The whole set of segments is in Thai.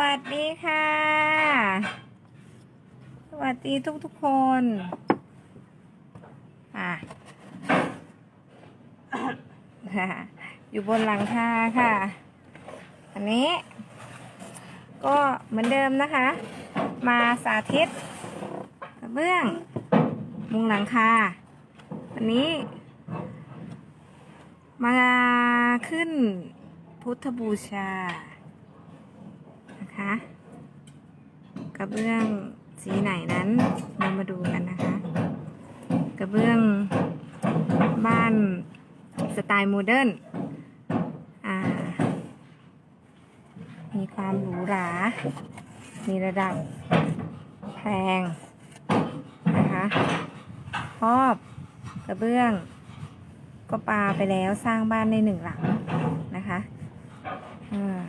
วัสดีค่ะ สวัสดีทุกทุกคนอะค่ะอยู่บนหลังคาค่ะ อันนี้ ก็เหมือนเดิมนะคะ มาสาธิตกระเบื้อง มุงหลังคาวันนี้ มาขึ้นพุทธบูชา นะคะกระเบื้องสีไหนนั้นเรามาดูกันนะคะ กระเบื้องบ้านสไตล์โมเดิร์นมีความหรูหรา มีระดับแพงนะคะครอบกระเบื้อง ก็ปาไปแล้วสร้างบ้านในหนึ่งหลังนะคะอ่า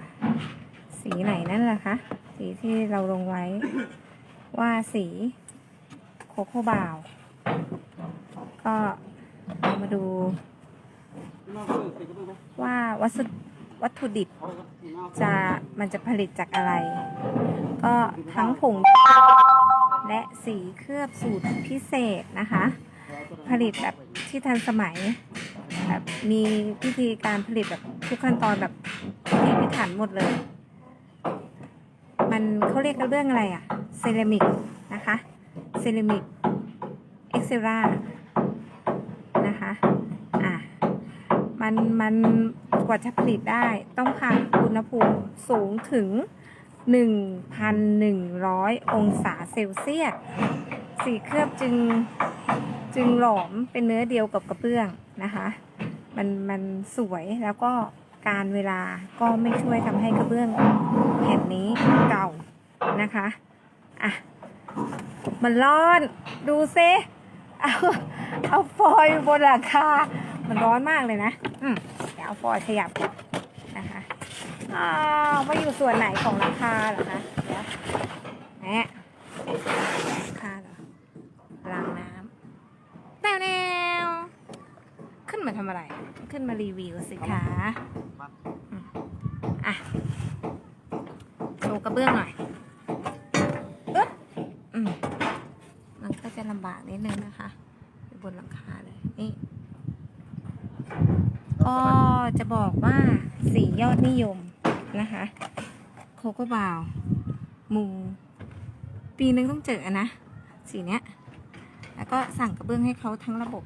สีไหนนั่นแหละคะ สีที่เราลงไว้ ว่าสีโคโค่บาว ก็เรามาดู ว่าวัสดุวัตถุดิบจะมันจะผลิตจากอะไร ก็ทั้งผงและสีเคลือบสูตรพิเศษนะคะ ผลิตแบบที่ทันสมัยแบบมีวิธีการผลิตแบบทุกขั้นตอนแบบพิถีพิถันหมดเลย มันเขาเรียกกันเรื่องอะไรอะเซรามิกนะคะเซรามิกเอ็กเซรานะคะอะมันมันกว่าจะผลิตได้ต้องผ่านอุณหภูมิสูงถึง 1,100 องศาเซลเซียสสีเคลือบจึงจึงหลอมเป็นเนื้อเดียวกับกระเบื้องนะคะ มันมันสวยแล้วก็ การเวลาก็ไม่ช่วยทำให้กระเบื้องแผ่นนี้เก่านะคะอะมันร้อนดูซิเอาเอาฟอยล์บนหลังคามันร้อนมากเลยนะ อืมเดี๋ยวเอาฟอยล์ขยับนะคะอ้าวมาอยู่ส่วนไหนของหลังคาเหรอคะเดี๋ยวแหมหลังคาเหรอรางน้ำแนวแนวขึ้นมาทำอะไร ขึ้นมารีวิวสิคะอืมอะโชว์กระ เบื้องหน่อยอึ๊บอืมมันก็จะลำบากนิดนึงนะคะอยู่บนหลังคาเลย นี่ ก็จะบอกว่าสียอดนิยมนะคะ โคโค่บาวมุงปีนึงต้องเจอนะ สีเนี้ย แล้วก็สั่งกระเบื้องให้เขาทั้งระบบ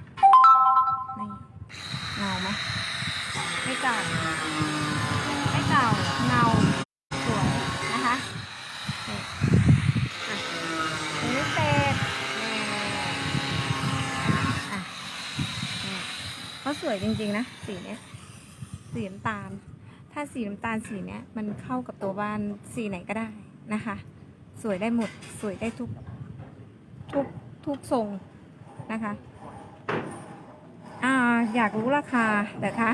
นี่เงาไหมไม่เก่าไม่เก่าเงา นะคะนี่อะอันนี้เศษนี่อะนี่เขาสวยจริงๆนะ สีเนี้ย สีน้ำตาล ถ้าสีน้ำตาลสีเนี้ยมันเข้ากับตัวบ้านสีไหนก็ได้นะคะ สวยได้หมด สวยได้ทุก ทุก ทุกทรงนะคะ อ่า อยากรู้ราคาเหรอคะ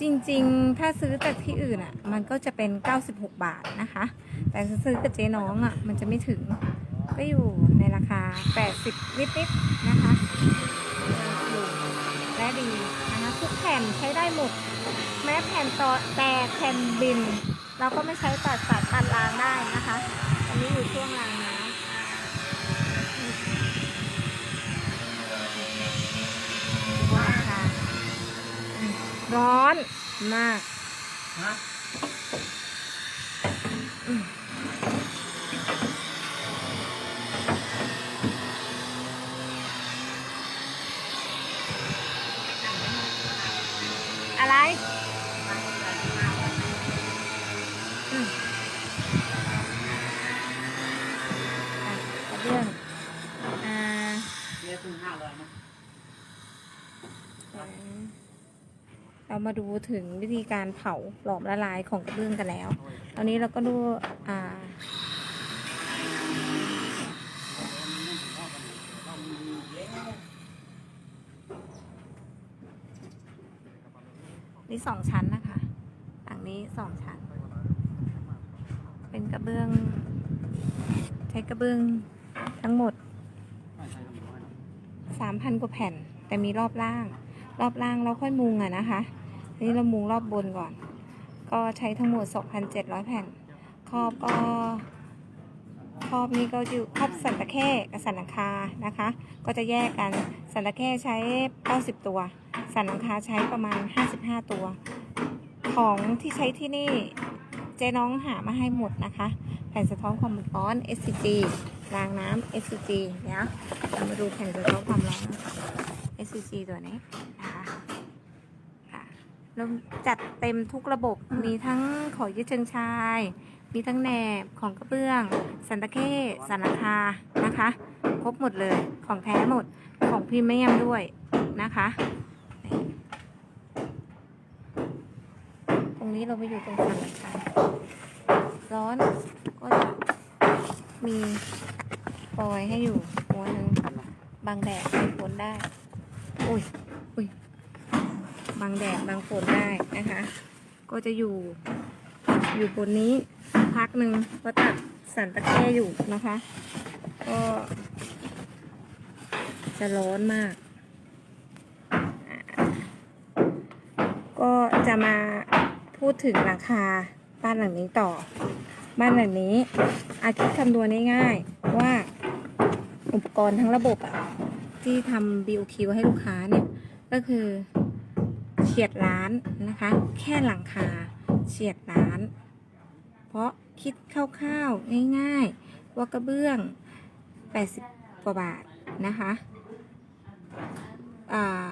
จริงๆ ถ้าซื้อจากที่อื่นอะ มันก็จะเป็น 96 บาทนะคะ แต่ซื้อกับเจ๊น้องอะ มันจะไม่ถึง ก็อยู่ในราคา 80 นิดๆ นะคะอยู่และดีนะคะทุกแผ่นใช้ได้หมด แม้แผ่นต่อแต่แผ่นบิน เราก็ไม่ใช้ตัดสายตัดรางได้นะคะ อันนี้อยู่ช่วงราง ร้อนมากอะไรอืมอะกระเบื้องอ่า เรามาดูถึงวิธีการเผาหลอมละลายของกระเบื้องกันแล้ว ตอนนี้เราก็ดูอ่านี่สองชั้นนะคะ หลังนี้สองชั้น เป็นกระเบื้อง ใช้กระเบื้องทั้งหมดสามพันกว่าแผ่น แต่มีรอบล่าง รอบล่างเราค่อยมุงอะนะคะ นี้เรามุงรอบบนก่อน ก็ใช้ทั้งหมด 2,700 แผ่น ครอบก็ครอบนี่ก็อยู่ครอบสันตะเข้กับสันหลังคานะคะ ก็จะแยกกันสันตะเข้ใช้ 90 ตัว สันหลังคาใช้ประมาณ 55 ตัว ของที่ใช้ที่นี่เจ๊น้องหามาให้หมดนะคะ แผ่นสะท้อนความร้อน SCG รางน้ำ SCG เดี๋ยเรามาดูแผ่นสะท้อนความร้อน SCG ตัวนี้ เราจัดเต็มทุกระบบ มีทั้งขอยึดเชิงชาย มีทั้งแหนบของกระเบื้อง สันตะเข้สันหลังคานะคะ ครบหมดเลยของแท้หมดของพรีเมียมด้วยนะคะนี่ตรงนี้เราไปอยู่ตรงสันหลังคาร้อนก็จะมีฟอยล์ให้อยู่หัวหนึ่งบังแดดบังฝนได้ อุ้ยอุ้ย บังแดดบังฝนได้นะคะ ก็จะอยู่อยู่บนนี้พักหนึ่งก็ตัดสันตะแคร่อยู่นะคะ ก็จะร้อนมาก ก็จะมาพูดถึงราคาบ้านหลังนี้ต่อ บ้านหลังนี้ อาคิดคำนวณง่ายๆว่าอุปกรณ์ทั้งระบบอะที่ทำ BOQ ให้ลูกค้าเนี่ย ก็คือ ฉียดล้านนะคะ แค่หลังคาเฉียดล้าน เพราะคิดคร่าวๆง่ายๆว่ากระเบื้อง 80 กว่าบาทนะคะอ่า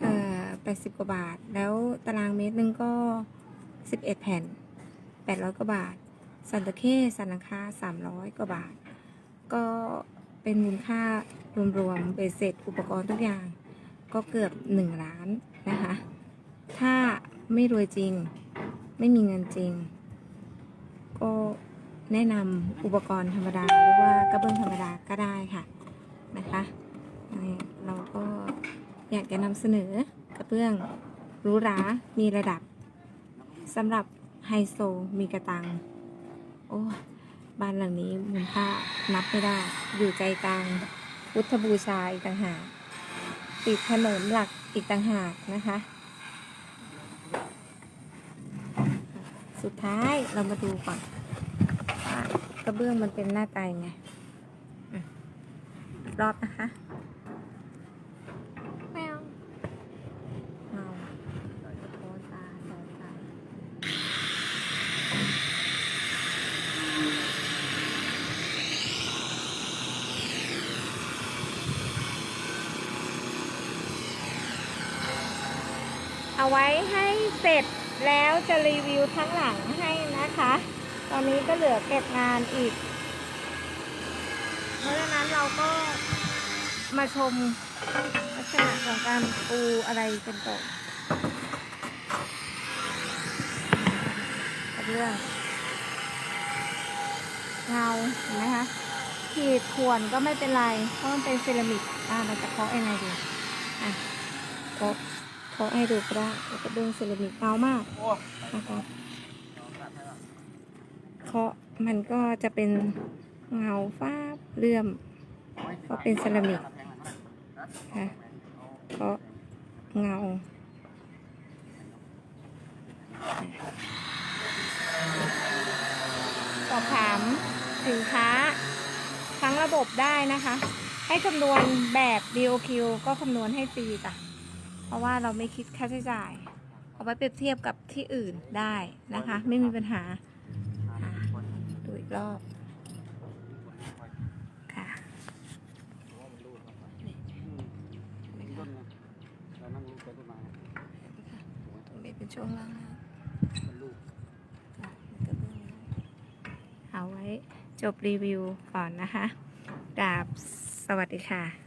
เอ่อ80กว่าบาท แล้วตารางเมตรหนึ่งก็ 11 แผ่น 800 กว่าบาท สันตะเข้สันหลังคา300 กว่าบาท ก็เป็นมูลค่ารวมๆเบสเสร็จอุปกรณ์ทุกอย่าง ก็เกือบ 1 ล้านนะคะ ถ้าไม่รวยจริง ไม่มีเงินจริง ก็แนะนำอุปกรณ์ธรรมดา หรือว่ากระเบื้องธรรมดาก็ได้ค่ะนะคะเราก็อยากจะนำเสนอกระเบื้องหรูหรามีระดับสำหรับไฮโซมีกระตัง โอ้บ้านหลังนี้มูลค่านับไม่ได้ อยู่ใจกลางพุทธบูชาอีกต่างหาก ติดถนนหลักอีกต่างหากนะคะ สุดท้ายเรามาดูก่อนว่ากระเบื้องมันเป็นหน้าตายไงรอบนะคะแมวเงาสะท้อนตาสายตา เอาไว้ให้เสร็จแล้วจะรีวิวทั้งหลังให้นะคะ ตอนนี้ก็เหลือเก็บงานอีก เพราะฉะนั้นเราก็มาชมลักษณะของการปูอะไรกันก่อเรื่องเงาเห็นไหมคะขีดข่วนก็ไม่เป็นไร เพราะมันเป็นเซรามิก อ่าเราจะเคาะยังไงดี อะเคาะเคาะให้ดูก็ได้แล้วก็เบื้องเซรามิกเงามากนะคะเคาะมันก็จะเป็นเงาฟ้าเลื่อมก็เป็นเซรามิกค่ะเคาะเงาสอบถามสินค้าทั้งระบบได้นะคะ ให้คำนวณแบบ BOQ ก็คำนวณให้ฟรีจ้ะ เพราะว่าเราไม่คิดค่าใช้จ่าย เอาไว้เปรียบเทียบกับที่อื่นได้นะคะ ไม่มีปัญหาอะดูอีกรอบค่ะตรงนี้เป็นช่วงล่างนะจ้ะแล้วก็เบื้องหลังเอาไว้จบรีวิวก่อนนะคะกราบสวัสดีค่ะ